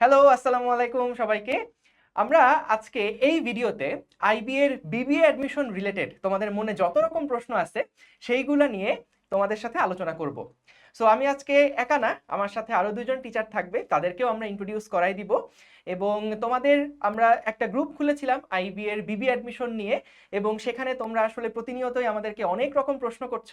Hello আসসালামু আলাইকুম সবাইকে। আমরা আজকে এই ভিডিওতে আইবি এর বিবিএ অ্যাডমিশন রিলেটেড তোমাদের মনে যত রকম প্রশ্ন আছে, সেইগুলা নিয়ে তোমাদের সাথে আলোচনা করব। সো আমি আজকে একা না, আমার সাথে আরও দুজন টিচার থাকবে, তাদেরকেও আমরা ইন্ট্রোডিউস করাই দিব। এবং তোমাদের আমরা একটা গ্রুপ খুলেছিলাম আইবি এর বিবি অ্যাডমিশন নিয়ে, এবং সেখানে তোমরা আসলে প্রতিনিয়তই আমাদেরকে অনেক রকম প্রশ্ন করছ।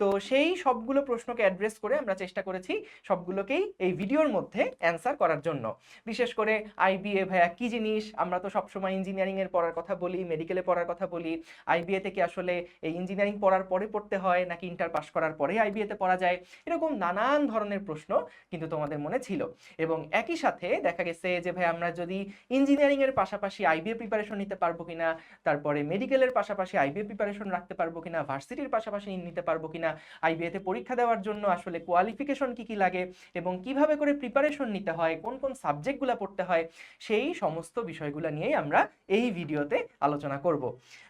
তো সেই সবগুলো প্রশ্নকে অ্যাড্রেস করে আমরা চেষ্টা করেছি সবগুলোকেই এই ভিডিওর মধ্যে অ্যান্সার করার জন্য। বিশেষ করে আইবিএ ভাইয়া, কি জিনিস? আমরা তো সবসময় ইঞ্জিনিয়ারিং এর পড়ার কথা বলি মেডিকেলে পড়ার কথা বলি। আইবিএ থেকে আসলে এই ইঞ্জিনিয়ারিং পড়ার পরে পড়তে হয়, নাকি ইন্টার পাস করার পরে আইবিএ তে পড়া যায়? এরকম নানান ধরনের প্রশ্ন কিন্তু তোমাদের মনে ছিল। এবং একই সাথে দেখা গেছে যে ভাই আমরা যদি ইঞ্জিনিয়ারিং এর পাশাপাশি আইবিএ প্রিপারেশন নিতে পারব কিনা, তারপরে মেডিকেলের পাশাপাশি আইবিএ প্রিপারেশন রাখতে পারব কিনা ভার্সিটির পাশাপাশি নিতে পারব কিনা আইবিএ তে পরীক্ষা দেওয়ার জন্য আসলে কোয়ালিফিকেশন কি কি লাগে এবং কীভাবে করে প্রিপারেশন নিতে হয়, কোন কোন সাবজেক্টগুলো পড়তে হয়, সেই সমস্ত বিষয়গুলো নিয়েই আমরা এই ভিডিওতে আলোচনা করব।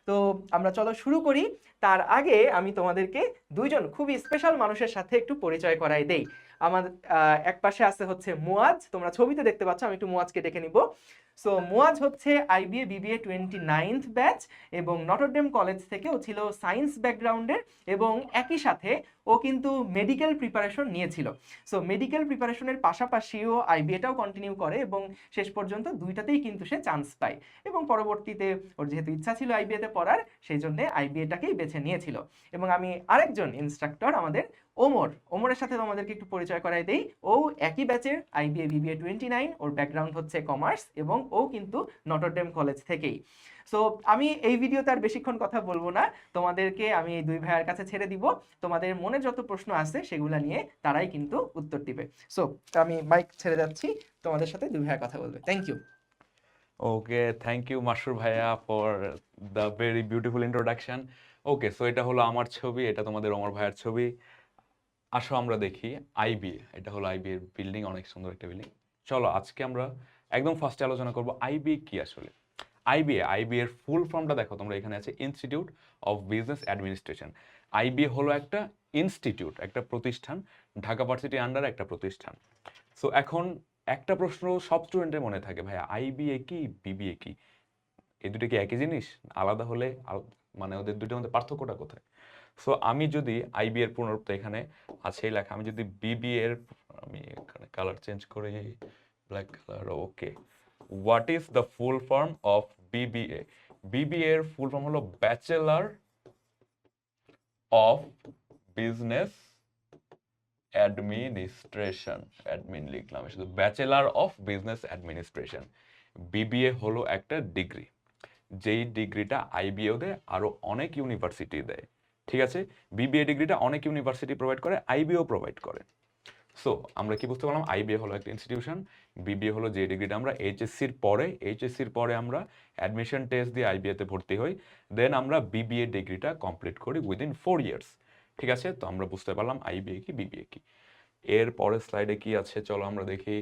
তো আমরা চলো শুরু করি। তার আগে আমি তোমাদেরকে দুইজন খুবই স্পেশাল মানুষের সাথে একটু পরিচয় করাই দেই। আমার এক পাশে আছে হচ্ছে মুয়াজ তোমরা ছবিতে দেখতে পাচ্ছ, আমি একটু মুয়াজকে ডেকে নিব। সো মুয়াজ হচ্ছে IBA BBA twenty ninth batch এবং নটরডেম কলেজ থেকে ও ছিল সায়েন্স ব্যাকগ্রাউন্ডের এবং একই সাথে ও কিন্তু মেডিকেল প্রিপারেশন নিয়েছিল। সো মেডিকেল প্রিপারেশনের পাশাপাশিও আইবিএটাও কন্টিনিউ করে এবং শেষ পর্যন্ত দুইটাতেই কিন্তু সে চান্স পায় এবং পরবর্তীতে ওর যেহেতু ইচ্ছা ছিল আইবিএতে পড়ার, সেই জন্য আইবিএটাকেই বেছে নিয়েছিল। এবং আমি আরেকজন ইনস্ট্রাক্টর আমাদের ওমর, ওমরের সাথে তোমাদেরকে একটু পরিচয় করাই দেই। ও একই ব্যাচের আইবিএ বিবিএ টোয়েন্টি নাইন ওর ব্যাকগ্রাউন্ড হচ্ছে কমার্স এবং ও কিন্তু নটরডেম কলেজ থেকেই। সো আমি এই ভিডিওতে আর বেশিক্ষণ কথা বলব না। তোমাদেরকে আমি এই দুই ভাইয়ের কাছে ছেড়ে দিব। তোমাদের মনে যত প্রশ্ন আছে সেগুলো নিয়ে তারাই কিন্তু উত্তর দিবে। সো আমি মাইক ছেড়ে যাচ্ছি। তোমাদের সাথে দুই ভাইয়ের কথা বলবে। Thank you okay thank you Masur ভাইয়া for the very beautiful introduction okay so এটা হলো আমার ছবি, এটা তোমাদের অমর ভাইয়ার ছবি। আসো আমরা দেখি আইবি এটা হলো আইবি এর বিল্ডিং অনেক সুন্দর একটা বিল্ডিং চলো আজকে আমরা একদম ফার্স্টে আলোচনা করব আইবি কি আসলে? আইবিএ আইবি এর ফুল ফর্মটা দেখো, তোমরা এখানে আছে institute of business administration IBA হলো একটা ইনস্টিটিউট একটা প্রতিষ্ঠান, ঢাকা ভার্সিটি আন্ডার একটা প্রতিষ্ঠান। সো এখন একটা প্রশ্ন সব স্টুডেন্টের মনে থাকে, ভাইয়া আইবিএ কি বিবিএ কি? এই দুটো কি একই জিনিস? আলাদা হলে মানে ওদের দুটোর মধ্যে পার্থক্যটা কোথায়? সো আমি যদি আইবি এর পুনরুক্ত এখানে আছে লেখা, আমি যদি বিবি এর, আমি এখানে কালার চেঞ্জ করে black colour okay what is the full form of BBA BBA এর ফুল ফর্ম হলো bachelor of business administration admin লিখলাম, শুধু bachelor of business administration BBA হলো একটা ডিগ্রি যেই ডিগ্রিটা আইবিএও দেয় আরও অনেক ইউনিভার্সিটি দেয়। ঠিক আছে? বিবিএ ডিগ্রিটা অনেক ইউনিভার্সিটি প্রোভাইড করে আইবিও প্রোভাইড করে। সো আমরা কি বুঝতে পারলাম? আইবিএ হলো একটা ইনস্টিটিউশন বিবিএ হলো যে ডিগ্রিটা আমরা এইচএসসির পরে এইচএসসির পরে আমরা অ্যাডমিশন টেস্ট দিয়ে আইবিএতে ভর্তি হই। দেন আমরা বিবিএ ডিগ্রিটা কমপ্লিট করি উইদিন ফোর ইয়ার্স ঠিক আছে? তো আমরা বুঝতে পারলাম আইবিএ কি বিবিএ কি। এর পরের স্লাইডে কি আছে? চলো আমরা দেখি।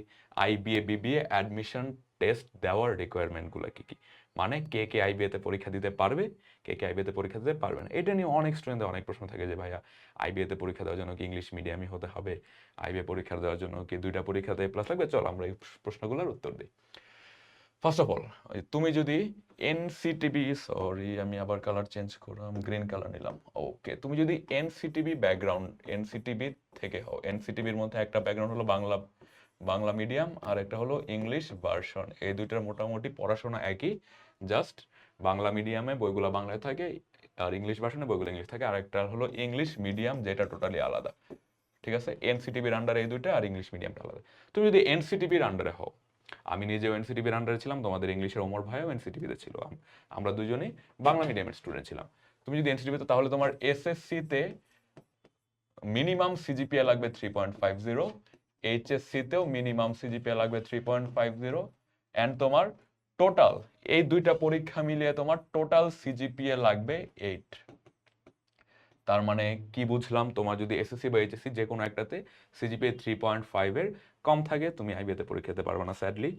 আইবিএ বিবিএ অ্যাডমিশন টেস্ট দেওয়ার রিকোয়ারমেন্টগুলো কি কি? মানে কে কে আইবিএতে পরীক্ষা দিতে পারবে, কে কে আইবিএতে পরীক্ষা দিতে পারবে না। এটা নিয়ে অনেক স্টুডেন্টদের অনেক প্রশ্ন থাকে যে, ভাইয়া আইবিএতে পরীক্ষা দেওয়ার জন্য কি ইংলিশ মিডিয়ামই হতে হবে? আইবিএ পরীক্ষা দেওয়ার জন্য কি দুইটা পরীক্ষা দেয় প্লাস লাগবে? চলো, আমরা এই প্রশ্নগুলোর উত্তর দিই। ফার্স্ট অফ অল তুমি যদি এনসিটিভি সরি আমি আবার কালার চেঞ্জ করলাম গ্রিন কালার নিলাম। ওকে তুমি যদি এনসিটিভি ব্যাকগ্রাউন্ড এনসিটিভি থেকে হও এনসিটিভির মধ্যে একটা ব্যাকগ্রাউন্ড হলো বাংলা বাংলা মিডিয়াম আর একটা হলো ইংলিশ ভার্সন এই দুইটার মোটামুটি পড়াশোনা একই। জাস্ট বাংলা মিডিয়ামে বইগুলো বাংলায় থাকে আর ইংলিশ ভার্সনে বইগুলো ইংলিশ থাকে। আর একটা হলো ইংলিশ মিডিয়াম, যেটা টোটালি আলাদা। ঠিক আছে? এনসিটিভির আন্ডারে এই দুইটা আর ইংলিশ মিডিয়ামটা আলাদা। তুমি যদি এনসিটিভির আন্ডারে হও, আমি নিজেও এনসিটিভির আন্ডারে ছিলাম, তোমাদের ইংলিশের ওমর ভাইও এনসিটিভিতে ছিল। আমরা দুজনেই বাংলা মিডিয়ামের স্টুডেন্ট ছিলাম। তুমি যদি এনসিটিভিতে তাহলে তোমার এসএসসিতে মিনিমাম সিজিপিএ লাগবে থ্রি পয়েন্ট ফাইভ জিরো এইচএসসিতেও মিনিমাম সিজিপিএ লাগবে three point five zero and তোমার টোটাল এই দুইটা পরীক্ষা মিলিয়ে তোমার টোটাল সিজিপিএ লাগবে এইট তার মানে কি বুঝলাম? তোমার যদি এসএসসি বা এইচএসসি যে কোনো একটাতে সিজিপিএ থ্রি পয়েন্ট ফাইভের কম থাকে, তুমি আইবিএতে পরীক্ষা দিতে পারবে না স্যাডলি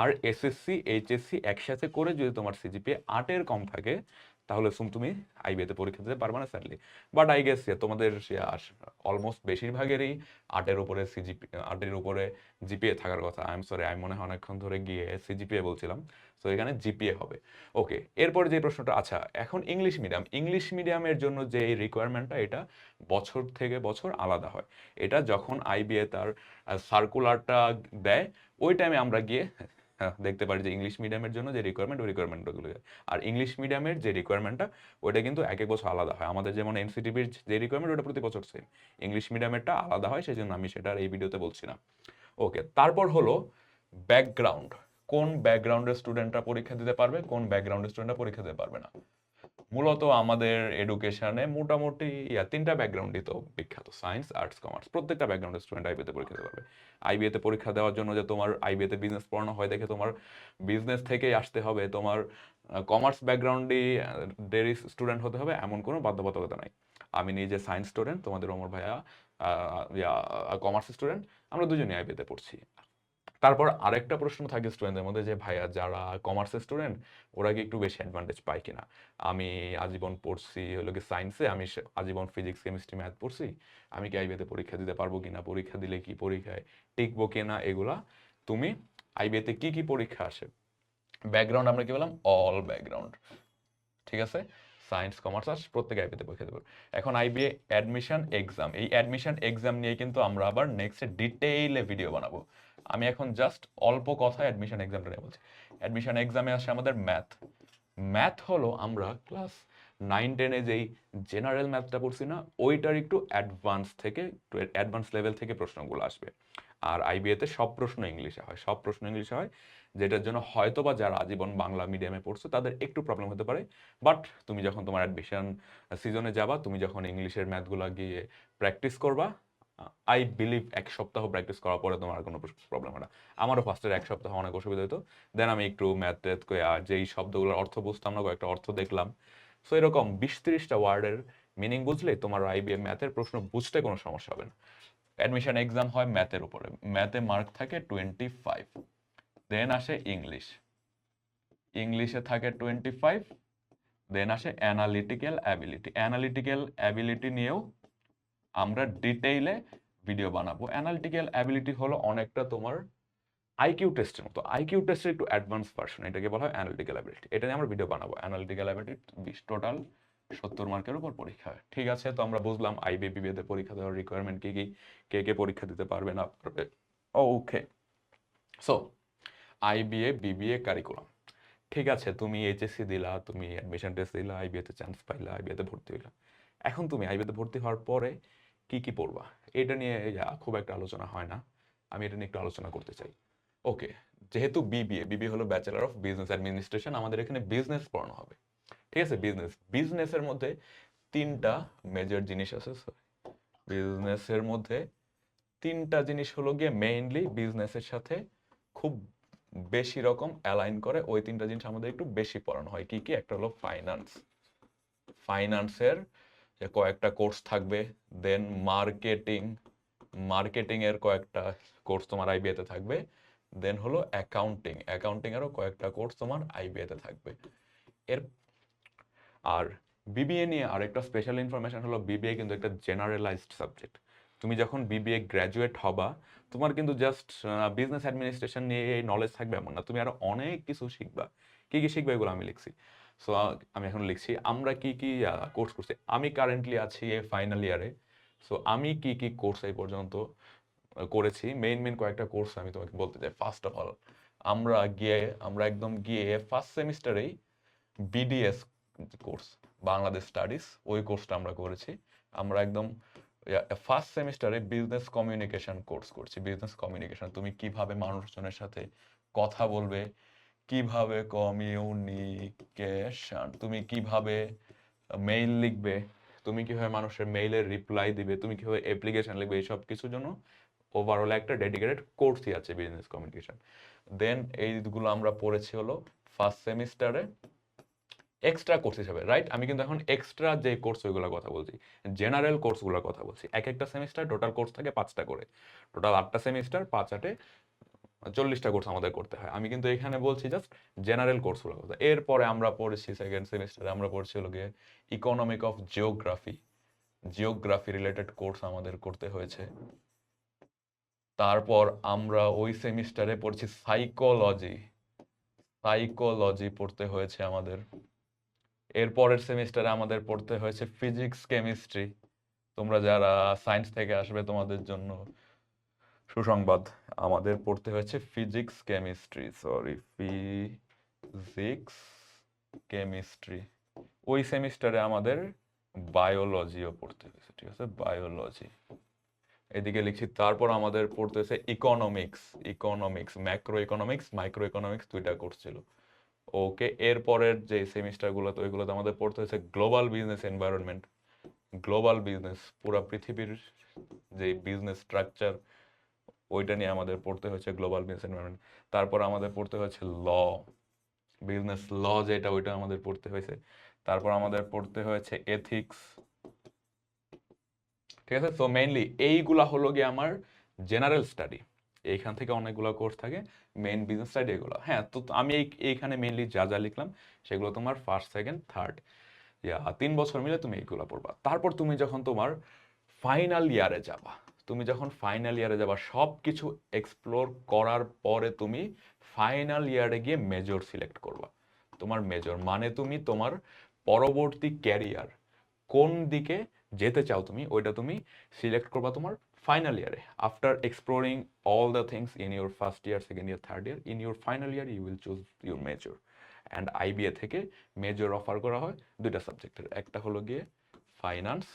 আর এসএসসি এইচএসসি একসাথে করে যদি তোমার সিজিপিএ আটের কম থাকে, তাহলে সুম তুমি আইবিএতে পরীক্ষা দিতে পারবে না স্যারলি বাট আই গেস তোমাদের অলমোস্ট বেশিরভাগেরই আটের উপরে সিজিপি আটের উপরে জিপিএ থাকার কথা। আই এম সরি আমি মনে হয় অনেকক্ষণ ধরে গিয়ে সিজিপিএ বলছিলাম। সো এখানে জিপিএ হবে। ওকে এরপর যে প্রশ্নটা আচ্ছা এখন ইংলিশ মিডিয়াম ইংলিশ মিডিয়ামের জন্য যে রিকোয়ারমেন্টটা এটা বছর থেকে বছর আলাদা হয়। এটা যখন আইবিএ তার সার্কুলারটা দেয়, ওই টাইমে আমরা গিয়ে দেখতে পারি যে ইংলিশ মিডিয়ামের জন্য যে রিকোয়ারমেন্ট ওই রিকোয়ারমেন্টগুলো আর ইংলিশ মিডিয়ামের যে রিকোয়ারমেন্টটা ওইটা কিন্তু এক এক বছর আলাদা হয়। আমাদের যেমন এনসিটিভির যে রিকোয়ারমেন্ট ওটা প্রতি বছর সেম ইংলিশ মিডিয়ামেরটা আলাদা হয় সেই জন্য আমি সেটা এই ভিডিওতে বলছি না। ওকে তারপর হলো ব্যাকগ্রাউন্ড কোন ব্যাকগ্রাউন্ডের স্টুডেন্টরা পরীক্ষা দিতে পারবে, কোন ব্যাকগ্রাউন্ডের স্টুডেন্টরা পরীক্ষা দিতে পারবে না। মূলত আমাদের এডুকেশনে মোটামুটি, ইয়া, তিনটা ব্যাকগ্রাউন্ডই তো বিখ্যাত সায়েন্স আর্টস কমার্স প্রত্যেকটা ব্যাকগ্রাউন্ডের স্টুডেন্ট আইবিএতে পরীক্ষা দিতে পারবে। আইবিএতে পরীক্ষা দেওয়ার জন্য যে তোমার আইবিএতে বিজনেস পড়ানো হয়, দেখে তোমার বিজনেস থেকেই আসতে হবে। তোমার কমার্স ব্যাকগ্রাউন্ডই ডেরি স্টুডেন্ট হতে হবে, এমন কোনো বাধ্যবাধকতা নাই। আমি নিজে সায়েন্স স্টুডেন্ট তোমাদের অমর ভাইয়া কমার্স স্টুডেন্ট আমরা দুজনেই আইবিএতে পড়ছি। তারপর আরেকটা প্রশ্ন থাকে স্টুডেন্টদের মধ্যে যে, ভাইয়া, যারা কমার্সের স্টুডেন্ট ওরা কি একটু বেশি অ্যাডভান্টেজ পায় কিনা? আমি আজীবন পড়ছি হলো কি সায়েন্সে আমি আজীবন ফিজিক্স কেমিস্ট্রি ম্যাথ পড়ছি। আমি কি আইবিএতে পরীক্ষা দিতে পারব কিনা? পরীক্ষা দিলে কি পরীক্ষায় টিকবো কিনা? এগুলা তুমি আইবিএতে কি কি পরীক্ষা আসে? ব্যাকগ্রাউন্ড আমরা কি বললাম? অল ব্যাকগ্রাউন্ড ঠিক আছে? সায়েন্স কমার্স আর্টস প্রত্যেকে আইবিএতে পরীক্ষা দেবো এখন আইবিএ অ্যাডমিশন এক্সাম এই অ্যাডমিশন এক্সাম নিয়ে কিন্তু আমরা আবার নেক্সট ডিটেইলে ভিডিও বানাবো। আমি এখন জাস্ট অল্প কথা অ্যাডমিশন এক্সামটা নিয়ে বলছি। অ্যাডমিশন এক্সামে আসে আমাদের ম্যাথ ম্যাথ হলো আমরা ক্লাস নাইন টেনে যেই জেনারেল ম্যাথটা পড়ছি না, ওইটার একটু অ্যাডভান্স থেকে, একটু অ্যাডভান্স লেভেল থেকে প্রশ্নগুলো আসবে। আর আইবিএতে সব প্রশ্ন ইংলিশে হয়। সব প্রশ্ন ইংলিশে হয়, যেটার জন্য হয়তো বা যারা আজীবন বাংলা মিডিয়ামে পড়ছো, তাদের একটু প্রবলেম হতে পারে। বাট তুমি যখন তোমার অ্যাডমিশন সিজনে যাবা, তুমি যখন ইংলিশের ম্যাথগুলো গিয়ে প্র্যাকটিস করবা আই বিলিভ এক সপ্তাহ প্র্যাকটিস করার পরে তোমার কোনো প্রবলেম হয় না। আমারও ফার্স্টের এক সপ্তাহ অনেক অসুবিধা হতো দেন আমি একটু ম্যাথ ট্যাথ করে যেই শব্দগুলোর অর্থ বুঝতাম না, কয়েকটা অর্থ দেখলাম। সো এরকম বিশ তিরিশটা ওয়ার্ডের মিনিং বুঝলে তোমার আইবিএম ম্যাথের প্রশ্ন বুঝতে কোনো সমস্যা হবে না। অ্যাডমিশন এক্সাম হয় ম্যাথের উপরে। ম্যাথে মার্ক থাকে টোয়েন্টি ফাইভ দেন আসে ইংলিশ ইংলিশে থাকে টোয়েন্টি ফাইভ দেন আসে অ্যানালিটিক্যাল অ্যাবিলিটি অ্যানালিটিক্যাল অ্যাবিলিটি নিয়েও আমরা ডিটেইলে ভিডিও বানাবো। অ্যানালিটিক্যাল অ্যাবিলিটি হলো অনেকটা তোমার আইকিউ টেস্টের মতো। আইকিউ টেস্টের একটু অ্যাডভান্স ভার্সন এটাকে বলা হয় অ্যানালিটিক্যাল অ্যাবিলিটি এটা নিয়ে আমরা ভিডিও বানাবো। অ্যানালিটিক্যাল অ্যাবিলিটি বিশ টোটাল সত্তর মার্কের উপর পরীক্ষা। হয় ঠিক আছে, তো আমরা বুঝলাম আইবি বিবিএতে পরীক্ষা দেওয়ার রিকোয়ারমেন্ট কি কি? কে কে পরীক্ষা দিতে পারবে না পারবে? Okay so IBA BBA curriculum ঠিক আছে, তুমি এইচএসসি দিলা, তুমি অ্যাডমিশন টেস্ট দিলা আইবিএতে চান্স পাইলা আইবিএতে ভর্তি হইলা। এখন তুমি আইবিএতে ভর্তি হওয়ার পরে কি কি পড়বা? এটা নিয়ে খুব একটা আলোচনা হয় না। আমি এটা নিয়ে একটু আলোচনা করতে চাই। ওকে যেহেতু বিবিএ বিবিএ হলো ব্যাচেলার অফ বিজনেস অ্যাডমিনিস্ট্রেশন আমাদের এখানে বিজনেস পড়ানো হবে। ঠিক আছে? বিজনেস বিজনেসের মধ্যে তিনটা মেজর জিনিস আছে বিজনেসের মধ্যে তিনটা জিনিস হলো গিয়ে মেইনলি বিজনেসের সাথে খুব বেশি রকম অ্যালাইন করে ওই তিনটা জিনিস আমাদের একটু বেশি পড়ানো হয়। কি কি? একটা হলো ফাইন্যান্স ফাইন্যান্সের যে কয়েকটা কোর্স থাকবে দেন মার্কেটিং মার্কেটিং এর কয়েকটা কোর্স তোমার আইবিএতে থাকবে দেন হলো অ্যাকাউন্টিং অ্যাকাউন্টিং এরও কয়েকটা কোর্স তোমার আইবিএতে থাকবে। এর, আর বিবিএ নিয়ে আরেকটা স্পেশাল ইনফরমেশন হলো বিবিএ কিন্তু একটা জেনারেলাইজড সাবজেক্ট তুমি যখন বিবিএ গ্র্যাজুয়েট হবা, তোমার কিন্তু জাস্ট বিজনেস অ্যাডমিনিস্ট্রেশন নিয়ে এই নলেজ থাকবে এমন না। তুমি আরও অনেক কিছু শিখবা। কি কি শিখবে এগুলো আমি লিখছি। সো আমি এখন লিখছি, আমরা কি কি কোর্স করছি? আমি কারেন্টলি আছি এই ফাইনাল ইয়ারে সো আমি কি কি কোর্স এই পর্যন্ত করেছি? মেইন মেইন কয়েকটা কোর্স আমি তোমাকে বলতে চাই। ফার্স্ট অফ অল আমরা গিয়ে, আমরা একদম গিয়ে ফার্স্ট সেমিস্টারেই বিডিএস কোর্স বাংলাদেশ স্টাডিজ ওই কোর্সটা আমরা করেছি। আমরা একদম ফার্স্ট সেমিস্টারে বিজনেস কমিউনিকেশন কোর্স করছি। বিজনেস কমিউনিকেশন তুমি কীভাবে মানুষজনের সাথে কথা বলবে? কীভাবে কমিউনিকেশন তুমি কীভাবে মেইল লিখবে? তুমি কীভাবে মানুষের মেইলের রিপ্লাই দিবে? তুমি কীভাবে অ্যাপ্লিকেশন লিখবে? এইসব কিছুর জন্য ওভারঅল একটা ডেডিকেটেড কোর্সই আছে বিজনেস কমিউনিকেশন দেন এইগুলো আমরা পড়েছি হলো ফার্স্ট সেমিস্টারে এক্সট্রা কোর্স হিসাবে রাইট আমি কিন্তু এখন এক্সট্রা যে কোর্স ওইগুলোর কথা বলছি জেনারেল কোর্সগুলোর কথা বলছি। এক একটা সেমিস্টার টোটাল কোর্স থাকে পাঁচটা করে। টোটাল আটটা সেমিস্টার পাঁচ আটে চল্লিশটা কোর্স আমাদের করতে হয়। আমি কিন্তু এখানে বলছি জাস্ট জেনারেল কোর্সগুলো কথা। এরপরে আমরা পড়েছি সেকেন্ড সেমিস্টারে আমরা পড়ছি হলো গিয়ে economic of geography geography related course আমাদের করতে হয়েছে। তারপর আমরা ওই সেমিস্টারে পড়ছি সাইকোলজি সাইকোলজি পড়তে হয়েছে আমাদের। এর পরের সেমিস্টারে আমাদের পড়তে হয়েছে ফিজিক্স কেমিস্ট্রি তোমরা যারা সায়েন্স থেকে আসবে তোমাদের জন্য সুসংবাদ আমাদের পড়তে হয়েছে physics chemistry sorry physics chemistry ওই সেমিস্টারে আমাদের বায়োলজিও পড়তে হয়েছে, ঠিক আছে? বায়োলজি এদিকে লিখছি, তারপর আমাদের পড়তে হয়েছে economics economics macro economics micro economics দুইটা কোর্স ছিল। ওকে, এরপরের যে সেমিস্টারগুলো তো ওইগুলোতে আমাদের পড়তে হয়েছে global business environment global business পুরো পৃথিবীর যে বিজনেস স্ট্রাকচার ওইটা নিয়ে আমাদের পড়তে হয়েছে গ্লোবাল বিজনেস এনভায়রনমেন্ট তারপর আমাদের পড়তে হয়েছে ল বিজনেস ল যেটা, ওইটা আমাদের পড়তে হয়েছে। তারপর আমাদের পড়তে হয়েছে এথিক্স ঠিক আছে? সো মেইনলি এইগুলা হলো গিয়ে আমার জেনারেল স্টাডি এইখান থেকে অনেকগুলো কোর্স থাকে মেইন বিজনেস স্টাডি এগুলো। হ্যাঁ তো আমি এই, এইখানে মেইনলি যা যা লিখলাম, সেগুলো তোমার ফার্স্ট সেকেন্ড থার্ড ইয়া, তিন বছর মিলে তুমি এইগুলো পড়বা। তারপর তুমি যখন তোমার ফাইনাল ইয়ারে যাবা তুমি যখন ফাইনাল ইয়ারে যাবা সব কিছু এক্সপ্লোর করার পরে তুমি ফাইনাল ইয়ারে গিয়ে মেজর সিলেক্ট করবা। তোমার মেজর মানে তুমি তোমার পরবর্তী ক্যারিয়ার কোন দিকে যেতে চাও তুমি, ওইটা তুমি সিলেক্ট করবা তোমার ফাইনাল ইয়ারে after exploring all the things in your first year second year third year in your final year you will choose your major and IBA থেকে মেজর অফার করা হয় দুইটা সাবজেক্টের একটা হলো গিয়ে ফাইন্যান্স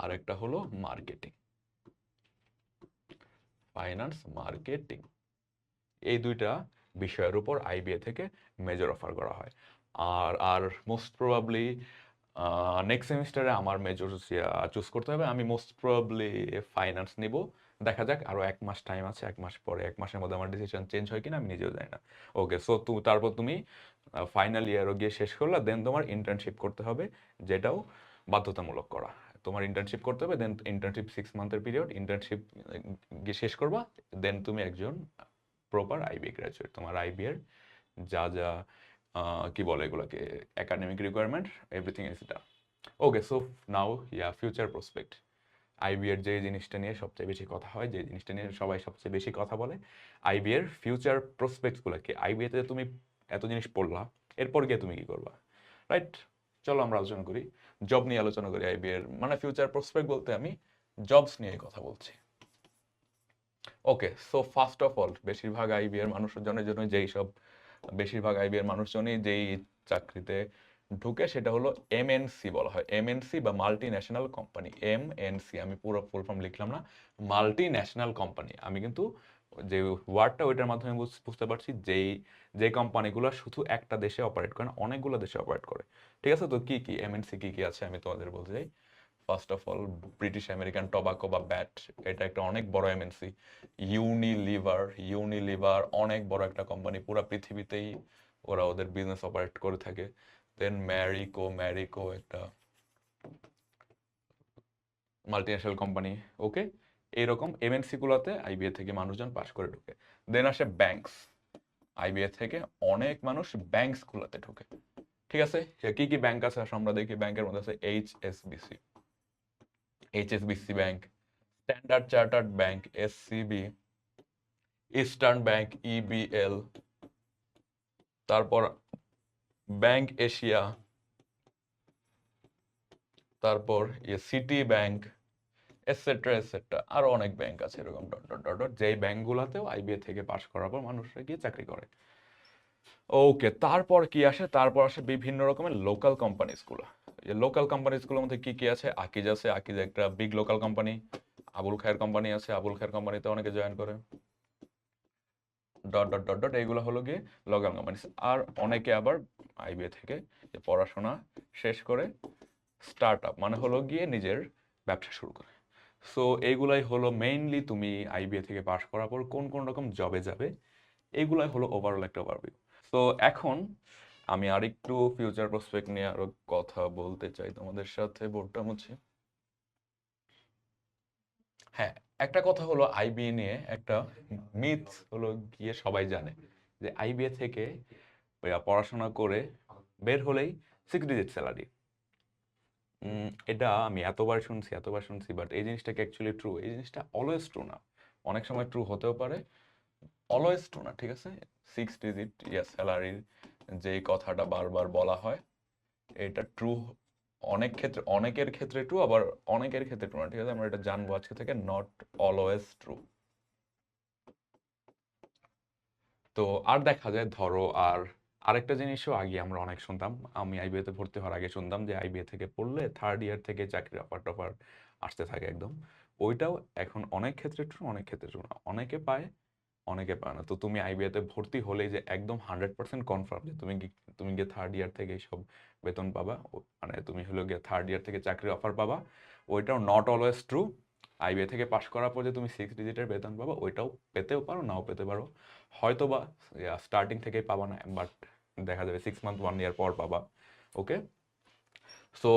আর একটা হলো মার্কেটিং। Finance marketing. এই দুইটা বিষয়ের উপর আইবিএ থেকে মেজর অফার করা হয়। আর আর মোস্ট প্রবাবলি নেক্সট সেমিস্টারে আমার মেজর চুজ করতে হবে, আমি মোস্ট প্রবাবলি ফাইন্যান্স নিব। দেখা যাক আরও এক মাস টাইম আছে, এক মাস পরে, এক মাসের মধ্যে আমার ডিসিশন চেঞ্জ হয় কিনা, আমি নিজেও জানি না। ওকে সো তু, তারপর তুমি ফাইনাল ইয়ারও গিয়ে শেষ করলা দেন তোমার ইন্টার্নশিপ করতে হবে, যেটাও বাধ্যতামূলক করা। তোমার ইন্টার্নশিপ করতে হবে দেন ইন্টার্নশিপ সিক্স মান্থের পিরিয়ড ইন্টার্নশিপ শেষ করবা দেন তুমি একজন প্রপার আইবি গ্র্যাজুয়েট তোমার আইবি এর যা যা কি বলে এগুলোকে academic requirement everything is done okay so now yeah future prospect IB এর যে জিনিসটা নিয়ে সবচেয়ে বেশি কথা হয় যে জিনিসটা নিয়ে সবাই সবচেয়ে বেশি কথা বলে আইবি এর ফিউচার প্রসপেক্টসগুলোকে আইবি তে তুমি এত জিনিস পড়লা, এরপর গিয়ে তুমি কি করবা? রাইট চলো আমরা আলোচনা করি। জব নিয়ে আলোচনা করি আইবি এর। মানে ফিউচার প্রসপেক্ট বলতে আমি জবস নিয়ে কথা বলছি। Okay so first of all বেশিরভাগ আইবি এর মানুষজনের জন্য যেই সব, বেশিরভাগ আইবি এর মানুষজনই যেই চাকরিতে ঢুকে সেটা হলো এমএনসি বলা হয়। এমএনসি বা মাল্টি ন্যাশনাল কোম্পানি এমএনসি আমি পুরো ফুল ফর্ম লিখলাম না মাল্টি ন্যাশনাল কোম্পানি আমি কিন্তু যে ওয়ার্ডটা ওইটার মাধ্যমে বুঝ- বুঝতে পারছি, যেই, যে কোম্পানিগুলো শুধু একটা দেশে অপারেট করে অনেকগুলো দেশে অপারেট করে। ঠিক আছে? তো কি কি? এমএনসি কি কি আছে? আমি তোমাদের বলতে চাই। First of all British American Tobacco বা ব্যাট এটা একটা অনেক বড় এমএনসি ইউনিলিভার ইউনিলিভার অনেক বড় একটা কোম্পানি পুরো পৃথিবীতেই ওরা ওদের বিজনেস অপারেট করে থাকে। দেন ম্যারিকো ম্যারিকো একটা মাল্টিন্যাশনাল কোম্পানি ওকে এইরকম এমএনসি গুলোতে আইবিএ থেকে মানুষজন পাস করে ঢুকে। দেন আসে ব্যাংকস আইবিএ থেকে অনেক মানুষ ব্যাংকস গুলোতে ঢুকে। ঠিক আছে? কি কি ব্যাংক আছে? আমরা দেখি। ব্যাংকের মধ্যে আছে HSBC HSBC bank Standard Chartered bank SCB Eastern bank EBL তারপর ব্যাংক এশিয়া তারপর সিটি ব্যাংক এটসেট্রা এটসেট্রা আরও অনেক ব্যাংক আছে এরকম ডট ডট ডট ডট যেই ব্যাংকগুলোতেও আইবিএ থেকে পাশ করার পর মানুষরা গিয়ে চাকরি করে। ওকে তারপর কি আসে? তারপর আসে বিভিন্ন রকমের লোকাল কোম্পানিজগুলো এই লোকাল কোম্পানিজগুলোর মধ্যে কি কি আছে? আকিজ আছে আকিজ একটা big local company Abul Khayer company আছে আবুল খায়ের কোম্পানিতে অনেকে জয়েন করে। ডট ডট ডট ডট এইগুলো হলো গিয়ে লোকাল কোম্পানি আর অনেকে আবার আইবিএ থেকে যে পড়াশোনা শেষ করে স্টার্ট আপ মানে হলো গিয়ে নিজের ব্যবসা শুরু করে। সো এইগুলাই হলো মেইনলি তুমি আইবিএ থেকে পাশ করার পর কোন কোন রকম জবে যাবে এইগুলাই হলো ওভারঅল একটা ওভারভিউ সো এখন আমি আরেকটু ফিউচার প্রসপেক্ট নিয়ে আরও কথা বলতে চাই তোমাদের সাথে বোর্ডটা মুছে। হ্যাঁ একটা কথা হলো আইবিএ নিয়ে একটা মিথ হলো গিয়ে সবাই জানে যে আইবিএ থেকে পড়াশোনা করে বের হলেই সিক্স স্যালারি এটা আমি এতবার শুনছি এতবার শুনছি বাট এই জিনিসটা কি অ্যাকচুয়ালি ট্রু এই জিনিসটা অলওয়েজ ট্রু না। অনেক সময় ট্রু হতেও পারে। অলওয়েজ ট্রু না, ঠিক আছে? সিক্স ডিজিট ইয়া স্যালারির যে কথাটা বারবার বলা হয়, এটা ট্রু অনেক ক্ষেত্রে, অনেকের ক্ষেত্রে ট্রু আবার অনেকের ক্ষেত্রে ট্রু না, ঠিক আছে? আমরা এটা জানব আজকে থেকে নট অলওয়েজ ট্রু তো আর দেখা যায়, ধরো আর আরেকটা জিনিসও আগে আমরা অনেক শুনতাম। আমি আইবিএ তে ভর্তি হওয়ার আগে শুনতাম যে আইবিএ থেকে পড়লে থার্ড ইয়ার থেকে চাকরির অফার টফার আসতে থাকে একদম। ওইটাও এখন অনেক ক্ষেত্রে ট্রু অনেক ক্ষেত্রে ট্রু না। অনেকে পায় অনেকে পায় না। তো তুমি আইবিএ তে ভর্তি হলেই যে একদম হান্ড্রেড পার্সেন্ট কনফার্ম যে তুমি তুমি গিয়ে থার্ড ইয়ার থেকে সব বেতন পাবা মানে তুমি হলো গিয়ে থার্ড ইয়ার থেকে চাকরির অফার পাবা। ওইটাও নট অলওয়েজ ট্রু আইবিএ থেকে পাশ করার পর যে তুমি সিক্স ডিজিটের বেতন পাবা, ওইটাও পেতেও পারো, নাও পেতে পারো। হয়তো বা স্টার্টিং থেকেই পাবা না বাট দেখা যাবে সিক্স মান্থ ওয়ান ইয়ার পর পাবা ওকে সো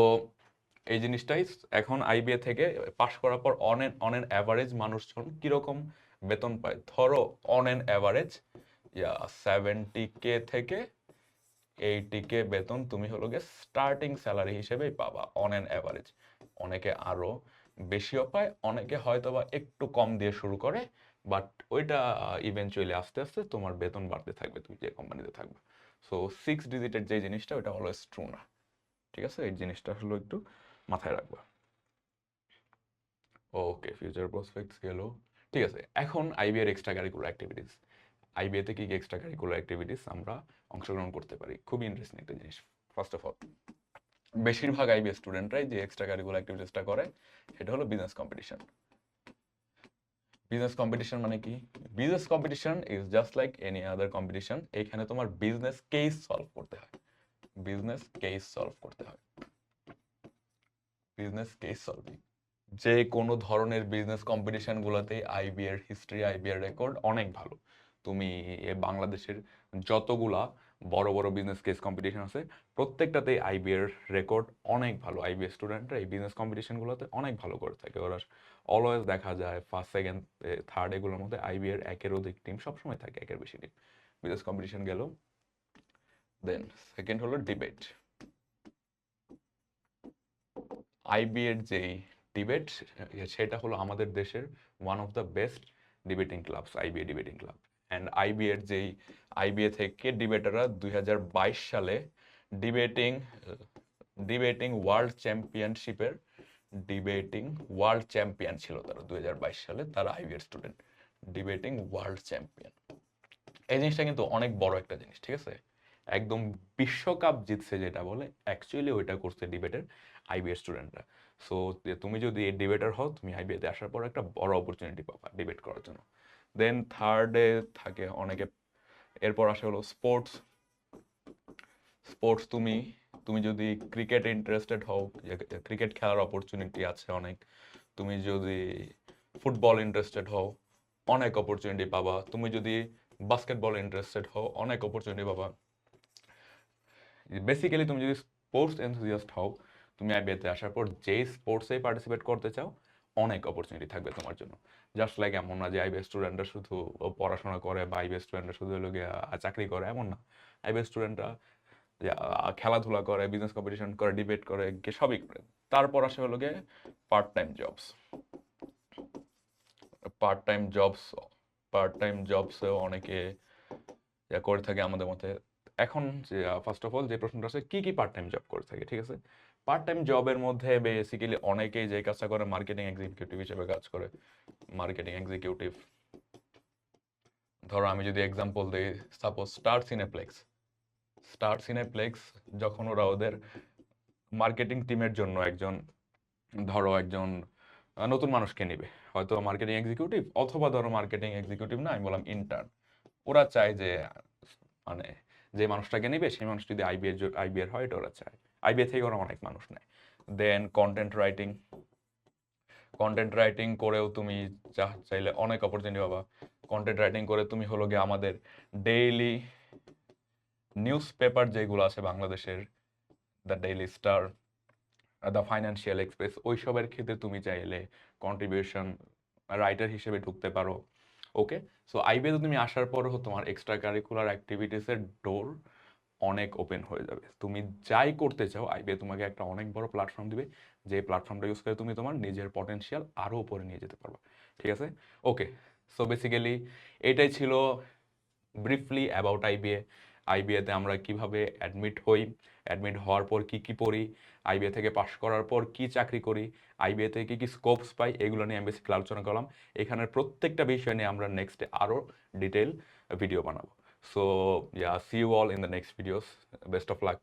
এই জিনিসটাই এখন আইবিএ থেকে পাশ করার পর on an on an average মানুষজন কীরকম বেতন পায়? ধরো on an average yeah seventy K থেকে এইটি কে বেতন তুমি হলো গিয়ে স্টার্টিং স্যালারি হিসেবেই পাবা অন এন অ্যাভারেজ অনেকে আরও বেশিও পায়, অনেকে হয়তো বা একটু কম দিয়ে শুরু করে বাট ওইটা ইভেনচুয়ালি আস্তে আস্তে তোমার বেতন বাড়তে থাকবে, তুমি যে কোম্পানিতে থাকবে। সো সিক্স ডিজিটের যে জিনিসটা ওটা অলওয়েজ ট্রু না। ঠিক আছে? এই জিনিসটা হলো একটু মাথায় রাখবা। ওকে ফিউচার প্রসপেক্টস গেল ঠিক আছে, এখন আইবিএর এক্সট্রা কারিকুলার অ্যাক্টিভিটিস আইবিএতে কি কি এক্সট্রা কারিকুলার অ্যাক্টিভিটিস আমরা অংশগ্রহণ করতে পারি? খুবই ইন্টারেস্টিং একটা জিনিস ফার্স্ট অফ অল বেশিরভাগ আইবিএ স্টুডেন্টরাই যে এক্সট্রা কারিকুলার অ্যাক্টিভিটিসটা করে, সেটা হলো বিজনেস কম্পিটিশন বিজনেস কম্পিটিশন মানে কি? Business competition is just like any other competition এখানে তোমার বিজনেস কেস সলভ করতে হয়। বিজনেস কেস সলভ করতে হয়। বিজনেস কেস সলভিং যে কোনো ধরনের বিজনেস কম্পিটিশন কম্পিটিশনগুলোতেই আইবিএর হিস্ট্রি আইবিএর রেকর্ড অনেক ভালো। তুমি বাংলাদেশের যতগুলা বড় বড় বিজনেস কেস কম্পিটিশন আছে। প্রত্যেকটাতেই আইবিএর রেকর্ড অনেক ভালো। আইবিএ স্টুডেন্টরা এই বিজনেস কম্পিটিশনগুলোতে অনেক ভালো করে থাকে। ওরা অলওয়েজ দেখা যায় ফার্স্ট সেকেন্ড থার্ড এগুলোর মধ্যে আইবিএর একের অধিক টিম সবসময় থাকে, একের বেশি টিম বিজনেস কম্পিটিশন গেল। দেন সেকেন্ড হলো ডিবেট আইবি এর যেই ডিবেট সেটা হলো আমাদের দেশের one of the best debating clubs IBA debating club and আইবিএর যেই আইবিএ থেকে ডিবেটাররা দুই সালে ডিবেটিং ডিবেটিং ওয়ার্ল্ড চ্যাম্পিয়নশিপের, ডিবেটিং ওয়ার্ল্ড চ্যাম্পিয়ন ছিল তারা দুই সালে, তারা আইবিএর স্টুডেন্ট ডিবেটিং ওয়ার্ল্ড চ্যাম্পিয়ন। এই জিনিসটা কিন্তু অনেক বড় একটা জিনিস, ঠিক আছে? একদম বিশ্বকাপ জিতছে যেটা বলে অ্যাকচুয়ালি ওইটা করছে ডিবেটের আইবিএ স্টুডেন্টরা সো তুমি যদি ডিবেটার হও, তুমি আইবিএতে আসার পর একটা বড় অপরচুনিটি পাবা ডিবেট করার জন্য। দেন থার্ডে থাকে অনেকে। এরপর আসে হলো স্পোর্টস স্পোর্টস তুমি তুমি যদি ক্রিকেট ইন্টারেস্টেড হও ক্রিকেট খেলার অপরচুনিটি আছে অনেক। তুমি যদি ফুটবল ইন্টারেস্টেড হও, অনেক অপরচুনিটি পাবা। তুমি যদি বাস্কেটবল ইন্টারেস্টেড হও, অনেক অপরচুনিটি পাবা। বেসিক্যালি তুমি যদি স্পোর্টস এনথুজিয়াস্ট হও, তুমি আইবিএতে আসার পর যেই স্পোর্টসে পার্টিসিপেট করতে চাও অনেক অপরচুনিটি থাকবে তোমার জন্য। জাস্ট লাইক এমন না যে আইবিএ স্টুডেন্টরা শুধু পড়াশোনা করে বা আইবিএ স্টুডেন্টরা শুধু হলো চাকরি করে, এমন না। আইবিএ স্টুডেন্টরা খেলাধুলা করে বিজনেস কম্পিটিশন করে ডিবেট করে, গে- সবই করে। তারপর আসে হলো গিয়ে part time jobs part time jobs part time জবসেও অনেকে করে থাকে আমাদের মতে। এখন ফার্স্ট অফ অল যে প্রশ্নটা আছে কি কি পার্ট টাইম জব করে থাকে, ঠিক আছে? পার্ট টাইম জবের মধ্যে বেসিক্যালি অনেকেই যে কাজটা করে মার্কেটিং এক্সিকিউটিভ হিসেবে কাজ করে। মার্কেটিং এক্সিকিউটিভ ধরো আমি যদি এক্সাম্পল দিই suppose Star Cineplex Star Cineplex যখন ওরা ওদের মার্কেটিং টিমের জন্য একজন, ধরো একজন নতুন মানুষকে নেবে। হয়তো মার্কেটিং এক্সিকিউটিভ অথবা ধরো মার্কেটিং এক্সিকিউটিভ না, আমি বললাম ইন্টার্ন ওরা চায় যে মানে যে মানুষটাকে নেবে, সেই মানুষ যদি আইবিএর আইবিএর হয়, এটা ওরা চায়। আইবিএ থেকে ওরা অনেক মানুষ নেয়। Then content writing content writing করেও তুমি যা চাইলে অনেক অপরচুনিটি পাবা। কন্টেন্ট রাইটিং করে তুমি হলো গিয়ে আমাদের ডেইলি নিউজ পেপার যেগুলো আছে বাংলাদেশের the Daily Star the Financial Express ওইসবের ক্ষেত্রে তুমি চাইলে কন্ট্রিবিউশন রাইটার হিসেবে ঢুকতে পারো। ওকে সো আইবিএতে তুমি আসার পরও তোমার এক্সট্রা কারিকুলার অ্যাক্টিভিটিসের ডোর অনেক ওপেন হয়ে যাবে। তুমি যাই করতে চাও আইবিএ তোমাকে একটা অনেক বড় প্ল্যাটফর্ম দিবে, যে প্ল্যাটফর্মটা ইউজ করে তুমি তোমার নিজের পটেনশিয়াল আরও উপরে নিয়ে যেতে পারবে। ঠিক আছে? ওকে সো বেসিক্যালি এটাই ছিল ব্রিফলি অ্যাবাউট আইবিএ আইবিএতে আমরা কীভাবে অ্যাডমিট হই অ্যাডমিট হওয়ার পর কি কি পড়ি আইবিএ থেকে পাশ করার পর কি চাকরি করি আইবিএ থেকে কি কি স্কোপস পাই, এগুলো নিয়ে আমি বেসিক্যালি আলোচনা করলাম। এখানের প্রত্যেকটা বিষয় নিয়ে আমরা নেক্সটে আরও ডিটেল ভিডিও বানাবো। So yeah, see you all in the next videos. Best of luck.